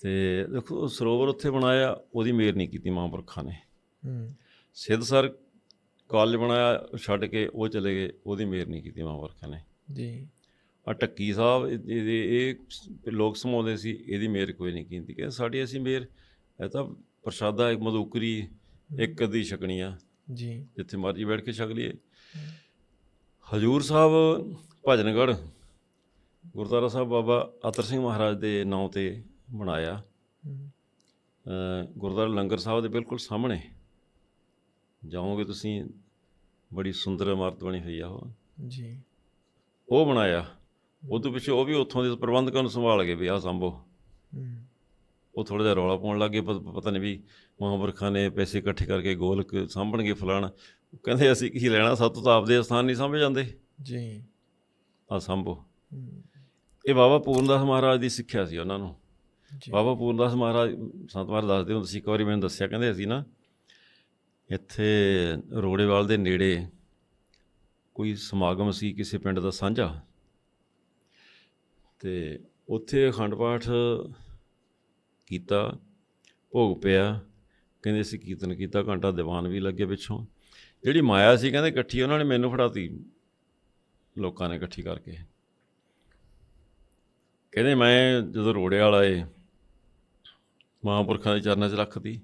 ਤੇ ਦੇਖੋ ਸਰੋਵਰ ਉੱਥੇ ਬਣਾਇਆ ਉਹਦੀ ਮੇਰ ਨਹੀਂ ਕੀਤੀ ਮਹਾਂਪੁਰਖਾਂ ਨੇ। ਹੂੰ। ਸਿੱਧਸਰ ਕਾਲਜ ਬਣਾਇਆ ਛੱਡ ਕੇ ਉਹ ਚਲੇ ਗਏ ਉਹਦੀ ਮੇਰ ਨਹੀਂ ਕੀਤੀ ਮਹਾਂਪੁਰਖਾਂ ਨੇ। ਜੀ। ਆ ਟੱਕੀ ਸਾਹਿਬ ਇਹ- ਲੋਕ ਸਮਾਉਂਦੇ ਸੀ ਇਹਦੀ ਮੇਰ ਕੋਈ ਨਹੀਂ ਕੀਤੀ। ਕਿ ਸਾਡੀ ਅਸੀਂ ਮੇਰ ਇਹ ਤਾਂ ਪ੍ਰਸ਼ਾਦਾ ਇੱਕ ਮਧੂਕਰੀ ਇੱਕ ਅੱਧੀ ਛਕਣੀ ਆ ਜੀ। ਜਿੱਥੇ ਮਰਜ਼ੀ ਬੈਠ ਕੇ ਛਕ ਲਈਏ। ਹਜੂਰ ਸਾਹਿਬ ਭਜਨਗੜ੍ਹ ਗੁਰਦੁਆਰਾ ਸਾਹਿਬ ਬਾਬਾ ਅਤਰ ਸਿੰਘ ਮਹਾਰਾਜ ਦੇ ਨਾਂ ਤੇ ਬਣਾਇਆ। ਗੁਰਦੁਆਰਾ ਲੰਗਰ ਸਾਹਿਬ ਦੇ ਬਿਲਕੁਲ ਸਾਹਮਣੇ। ਜਾਓਗੇ ਤੁਸੀਂ ਬੜੀ ਸੁੰਦਰ ਇਮਾਰਤ ਬਣੀ ਹੋਈ ਆ ਉਹ। ਜੀ। ਉਹ ਬਣਾਇਆ। ਉਹ ਤੋਂ ਪਿੱਛੇ ਉਹ ਵੀ ਉੱਥੋਂ ਦੇ ਪ੍ਰਬੰਧਕਾਂ ਨੂੰ ਸੰਭਾਲ ਗਏ ਵੀ ਆਹ ਸੰਭੋ। ਉਹ ਥੋੜਾ ਜਿਹਾ ਰੌਲਾ ਪਾਉਣ ਲੱਗੇ ਪਤਾ ਨਹੀਂ ਵੀ ਮਹਾਂਪੁਰਖਾਂ ਨੇ ਪੈਸੇ ਇਕੱਠੇ ਕਰਕੇ ਗੋਲਕ ਸਾਂਭਣਗੇ ਫਲਾਣਾ। ਕਹਿੰਦੇ ਅਸੀਂ ਕੀ ਲੈਣਾ ਸਾਤੋਂ ਤਾਂ ਆਪਦੇ ਸਥਾਨ ਨਹੀਂ ਸਾਂਭੇ ਜਾਂਦੇ। ਜੀ। ਆ ਸੰਭੋ। ਇਹ ਬਾਬਾ ਪੂਰਨਦਾਸ ਮਹਾਰਾਜ ਦੀ ਸਿੱਖਿਆ ਸੀ ਉਹਨਾਂ ਨੂੰ। ਬਾਬਾ ਪੂਰਨਦਾਸ ਮਹਾਰਾਜ, ਸੰਤ ਮਹਾਰਾਜ ਦੱਸਦੇ ਹੁੰਦੇ ਸੀ, ਇੱਕ ਵਾਰੀ ਮੈਨੂੰ ਦੱਸਿਆ, ਕਹਿੰਦੇ ਅਸੀਂ ਨਾ ਇੱਥੇ ਰੋੜੇਵਾਲ ਦੇ ਨੇੜੇ ਕੋਈ ਸਮਾਗਮ ਸੀ, ਕਿਸੇ ਪਿੰਡ ਦਾ ਸਾਂਝਾ। ਤੇ ਉੱਥੇ ਅਖੰਡ ਪਾਠ ਕੀਤਾ, ਭੋਗ ਪਿਆ, ਕਹਿੰਦੇ ਅਸੀਂ ਕੀਰਤਨ ਕੀਤਾ, ਘੰਟਾ ਦੀਵਾਨ ਵੀ ਲੱਗੇ ਪਿੱਛੋਂ। ਜਿਹੜੀ ਮਾਇਆ ਸੀ, ਕਹਿੰਦੇ ਇਕੱਠੀ ਉਹਨਾਂ ਨੇ ਮੈਨੂੰ ਫੜਾਤੀ, ਲੋਕਾਂ ਨੇ ਇਕੱਠੀ ਕਰਕੇ। ਕਹਿੰਦੇ ਮੈਂ ਜਦੋਂ ਰੋੜੇ ਵਾਲਾ ਏ ਮਹਾਂਪੁਰਖਾਂ ਦੇ ਚਰਨਾਂ 'ਚ ਰੱਖਤੀ।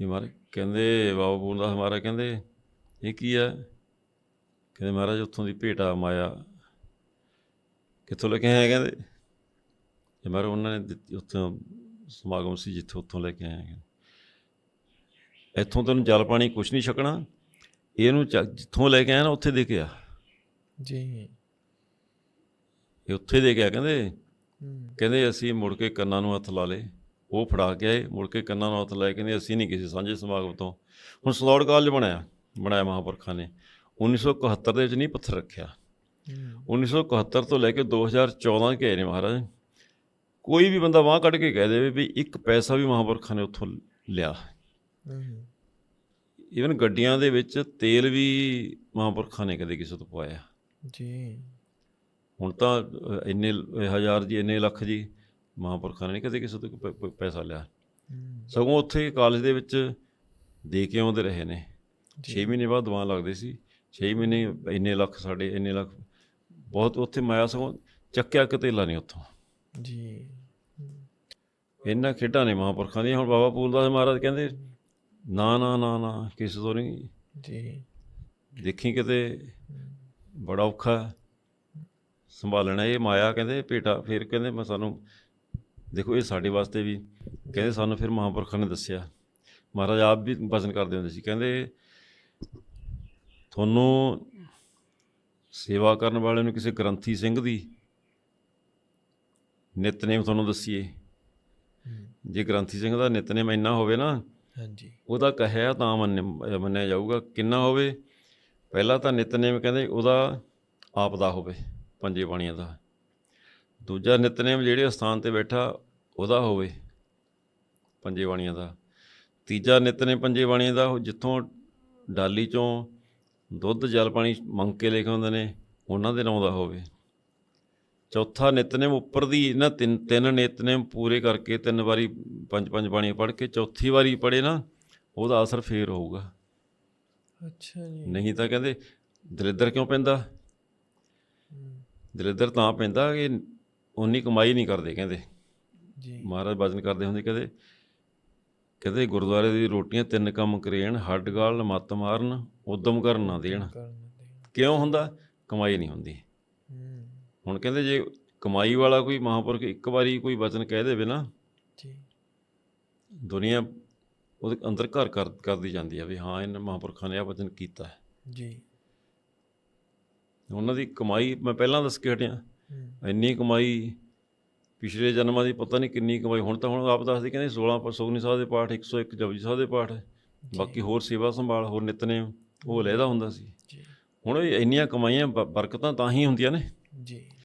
ਇਹ ਮਾਰੇ ਕਹਿੰਦੇ ਬਾਬਾ ਪੂਰਨਦਾਸ ਮਹਾਰਾਜ ਕਹਿੰਦੇ ਇਹ ਕੀ ਹੈ? ਕਹਿੰਦੇ ਮਹਾਰਾਜ ਉੱਥੋਂ ਦੀ ਭੇਟਾ ਮਾਇਆ। ਕਿੱਥੋਂ ਲੈ ਕੇ ਆਏ ਕਹਿੰਦੇ? ਇਹ ਮਹਾਰਾਜ ਉਹਨਾਂ ਨੇ ਦਿੱਤੀ ਉੱਥੋਂ ਸਮਾਗਮ ਸੀ ਜਿੱਥੇ ਉੱਥੋਂ ਲੈ ਕੇ ਆਏ ਹੈਗੇ। ਇੱਥੋਂ ਤੈਨੂੰ ਜਲ ਪਾਣੀ ਕੁਛ ਨਹੀਂ ਛਕਣਾ। ਇਹਨੂੰ ਜਿੱਥੋਂ ਲੈ ਕੇ ਆਇਆ ਨਾ ਉੱਥੇ ਦੇ ਕੇ ਆ। ਜੀ। ਇਹ ਉੱਥੇ ਦੇ ਕੇ ਆ ਕਹਿੰਦੇ। ਕਹਿੰਦੇ ਅਸੀਂ ਮੁੜ ਕੇ ਕੰਨਾਂ ਨੂੰ ਹੱਥ ਲਾ ਲਏ। ਉਹ ਫੜਾ ਕੇ ਆਏ ਮੁੜ ਕੇ ਕੰਨਾਂ ਨੂੰ ਹੱਥ ਲਾਏ ਕਹਿੰਦੇ ਅਸੀਂ ਨਹੀਂ ਕਿਸੇ ਸਾਂਝੇ ਸਮਾਗਮ ਤੋਂ। ਹੁਣ ਸਲੌੜ ਕਾਲਜ ਬਣਾਇਆ ਬਣਾਇਆ ਮਹਾਂਪੁਰਖਾਂ ਨੇ। 1971 ਦੇ ਵਿੱਚ ਨਹੀਂ ਪੱਥਰ ਰੱਖਿਆ। ਹੂੰ। 1971 ਤੋਂ ਲੈ ਕੇ 2014 ਕੇ ਨੇ ਮਹਾਰਾਜ ਕੋਈ ਵੀ ਬੰਦਾ ਵਾਹ ਕੱਢ ਕੇ ਕਹਿ ਦੇਵੇ ਵੀ ਇੱਕ ਪੈਸਾ ਵੀ ਮਹਾਂਪੁਰਖਾਂ ਨੇ ਉੱਥੋਂ ਲਿਆ। ਹੂੰ। ਈਵਨ ਗੱਡੀਆਂ ਦੇ ਵਿੱਚ ਤੇਲ ਵੀ ਮਹਾਂਪੁਰਖਾਂ ਨੇ ਕਦੇ ਕਿਸੇ ਤੋਂ ਪਵਾਇਆ। ਜੀ। ਹੁਣ ਤਾਂ ਇੰਨੇ ਲ- ਹਜ਼ਾਰ ਜੀ ਇੰਨੇ ਲੱਖ ਜੀ ਮਹਾਂਪੁਰਖਾਂ ਨੇ ਨਹੀਂ ਕਦੇ ਕਿਸੇ ਤੋਂ ਕੋਈ ਪੈਸਾ ਲਿਆ। ਸਗੋਂ ਉੱਥੇ ਕਾਲਜ ਦੇ ਵਿੱਚ ਦੇ ਕੇ ਆਉਂਦੇ ਰਹੇ ਨੇ। ਜੀ। 6 ਮਹੀਨੇ ਬਾਅਦ ਦੁਆ ਲੱਗਦੇ ਸੀ। 6 ਮਹੀਨੇ ਇੰਨੇ ਲੱਖ ਸਾਡੇ ਇੰਨੇ ਲੱਖ ਬਹੁਤ ਉੱਥੇ ਮਾਇਆ ਸਗੋਂ ਚੱਕਿਆ ਕਿਤੇ ਲਾ ਨਹੀਂ ਉੱਥੋਂ। ਜੀ। ਇੰਨਾ ਖੇਡਾਂ ਨੇ ਮਹਾਂਪੁਰਖਾਂ ਦੀਆਂ। ਹੁਣ ਬਾਬਾ ਪੂਰਦਾਸ ਮਹਾਰਾਜ ਕਹਿੰਦੇ ਨਾ ਨਾ ਨਾ ਨਾ ਕਿਸੇ ਤੋਂ ਨਹੀਂ। ਜੀ। ਦੇਖੀ ਕਿਤੇ ਬੜਾ ਔਖਾ ਸੰਭਾਲਣਾ। ਇਹ ਮਾਇਆ ਕਹਿੰਦੇ ਭੇਟਾ ਫਿਰ ਕਹਿੰਦੇ ਮੈਂ ਸਾਨੂੰ ਦੇਖੋ ਇਹ ਸਾਡੇ ਵਾਸਤੇ ਵੀ ਕਹਿੰਦੇ ਸਾਨੂੰ ਫਿਰ ਮਹਾਂਪੁਰਖਾਂ ਨੇ ਦੱਸਿਆ। ਮਹਾਰਾਜ ਆਪ ਵੀ ਵਚਨ ਕਰਦੇ ਹੁੰਦੇ ਸੀ ਕਹਿੰਦੇ ਤੁਹਾਨੂੰ ਸੇਵਾ ਕਰਨ ਵਾਲੇ ਨੂੰ ਕਿਸੇ ਗ੍ਰੰਥੀ ਸਿੰਘ ਦੀ ਨਿਤਨੇਮ ਤੁਹਾਨੂੰ ਦੱਸੀਏ। ਜੇ ਗ੍ਰੰਥੀ ਸਿੰਘ ਦਾ ਨਿਤਨੇਮ ਇੰਨਾ ਹੋਵੇ ਨਾ ਹਾਂਜੀ। ਉਹਦਾ ਕਹਿਆ ਤਾਂ ਮੰਨ- ਮੰਨਿਆ ਜਾਊਗਾ ਕਿੰਨਾ ਹੋਵੇ? ਪਹਿਲਾ ਤਾਂ ਨਿਤਨੇਮ ਕਹਿੰਦੇ ਉਹਦਾ ਆਪ ਦਾ ਹੋਵੇ ਪੰਜੇ ਬਾਣੀਆਂ ਦਾ। ਦੂਜਾ ਨਿਤਨੇਮ ਜਿਹੜੇ ਸਥਾਨ ਤੇ ਬੈਠਾ ਉਹਦਾ ਹੋਵੇ ਪੰਜੇ ਬਾਣੀਆਂ ਦਾ। ਤੀਜਾ ਨਿਤਨੇਮ ਪੰਜੇ ਬਾਣੀਆਂ ਦਾ ਉਹ ਜਿੱਥੋਂ ਡਾਲੀ ਚੋਂ ਦੁੱਧ ਜਲ ਪਾਣੀ ਮੰਗ ਕੇ ਲੈ ਕੇ ਆਉਂਦੇ ਨੇ ਉਹਨਾਂ ਦੇ ਨਾਂ ਦਾ ਹੋਵੇ। ਚੌਥਾ ਨਿਤਨੇਮ ਉੱਪਰ ਦੀ ਇਹਨਾਂ ਤਿੰਨ ਤਿੰਨ ਨਿਤਨੇਮ ਪੂਰੇ ਕਰਕੇ ਤਿੰਨ ਵਾਰੀ ਪੰਜ ਪੰਜ ਬਾਣੀਆਂ ਪੜ੍ਹ ਕੇ ਚੌਥੀ ਵਾਰੀ ਪੜ੍ਹੇ ਨਾ ਉਹਦਾ ਅਸਰ ਫੇਰ ਹੋਊਗਾ। ਅੱਛਾ ਜੀ। ਨਹੀਂ ਤਾਂ ਕਹਿੰਦੇ ਦਲਿੱਦਰ ਕਿਉਂ ਪੈਂਦਾ? ਦਲਿੱਦਰ ਤਾਂ ਪੈਂਦਾ ਕਿ ਉਨੀ ਕਮਾਈ ਨਹੀਂ ਕਰਦੇ ਕਹਿੰਦੇ। ਜੀ। ਮਹਾਰਾਜ ਵਚਨ ਕਰਦੇ ਹੁੰਦੇ ਕਹਿੰਦੇ ਕਹਿੰਦੇ ਗੁਰਦੁਆਰੇ ਦੀ ਰੋਟੀਆਂ ਤਿੰਨ ਕੰਮ ਕਰੇਣ ਹੱਡ ਗਾਲ ਮੱਤ ਮਾਰਨ ਉਦਮ ਕਰਨ ਨਾ ਦੇਣ। ਕਿਉਂ ਹੁੰਦਾ? ਕਮਾਈ ਨਹੀਂ ਹੁੰਦੀ। ਹੁਣ ਕਹਿੰਦੇ ਜੇ ਕਮਾਈ ਵਾਲਾ ਕੋਈ ਮਹਾਂਪੁਰਖ ਇੱਕ ਵਾਰੀ ਕੋਈ ਵਚਨ ਕਹਿ ਦੇਵੇ ਨਾ ਜੀ। ਦੁਨੀਆ ਉਹਦੇ ਅੰਦਰ ਘਰ ਕਰ ਕਰਦੀ ਜਾਂਦੀ ਆ ਵੀ ਹਾਂ ਇਹਨਾਂ ਮਹਾਂਪੁਰਖਾਂ ਨੇ ਆ ਵਚਨ ਕੀਤਾ ਹੈ। ਜੀ। ਉਹਨਾਂ ਦੀ ਕਮਾਈ ਮੈਂ ਪਹਿਲਾਂ ਦੱਸ ਕੇ ਹਟਿਆ। ਇੰਨੀ ਕਮਾਈ ਪਿਛਲੇ ਜਨਮਾਂ ਦੀ ਪਤਾ ਨਹੀਂ ਕਿੰਨੀ ਕਮਾਈ ਹੁਣ ਤਾਂ ਹੁਣ ਆਪ ਦੱਸਦੇ ਕਹਿੰਦੇ 16 ਪਰ ਸੁਖਨੀ ਸਾਹਿਬ ਦੇ ਪਾਠ 101 ਜਪਜੀ ਸਾਹਿਬ ਦੇ ਪਾਠ ਬਾਕੀ ਹੋਰ ਸੇਵਾ ਸੰਭਾਲ ਹੋਰ ਨਿਤਨੇਮ ਉਹ ਲਹਿਦਾ ਹੁੰਦਾ ਸੀ। ਜੀ। ਹੁਣ ਇਹ ਇੰਨੀਆਂ ਕਮਾਈਆਂ ਬਰਕਤਾਂ ਤਾਂ ਹੀ ਹੁੰਦੀਆਂ ਨੇ। ਜੀ।